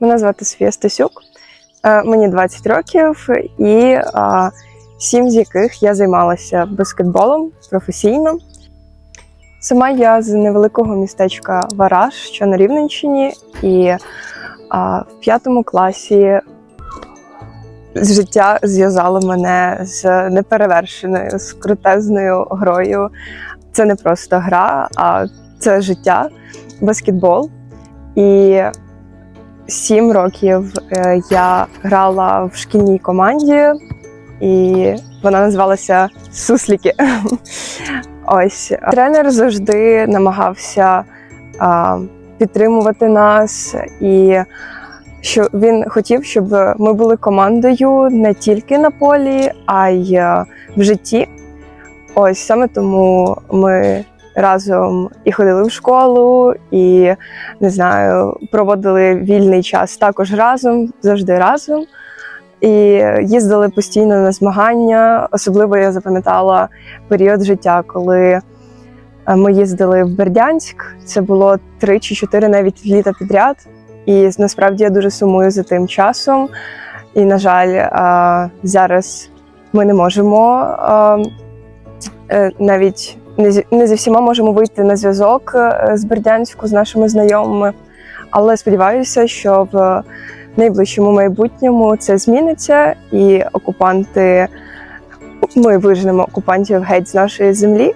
Мене звати Софія Стасюк, Е, мені 20 років, і сім з яких я займалася баскетболом професійно. Сама я з невеликого містечка Вараж, що на Рівненщині, і в п'ятому класі життя зв'язало мене з неперевершеною, з крутезною грою. Це не просто гра, а це життя, баскетбол. І сім років е, я грала в шкільній команді, і вона називалася Сусліки. Ось тренер завжди намагався а, підтримувати нас, і що він хотів, щоб ми були командою не тільки на полі, а й е, в житті. Ось саме тому ми разом і ходили в школу, і не знаю, проводили вільний час також разом, завжди разом. І їздили постійно на змагання. Особливо я запам'ятала період життя, коли е, ми їздили в Бердянськ. Це було три чи чотири навіть літа підряд. І насправді я дуже сумую за тим часом. І, на жаль, е, зараз ми не можемо е, е, навіть не зі, не зі всіма можемо вийти на зв'язок е, з Бердянську з нашими знайомими. Але сподіваюся, що в найближчому майбутньому це зміниться, і окупанти ми виженемо окупантів геть з нашої землі.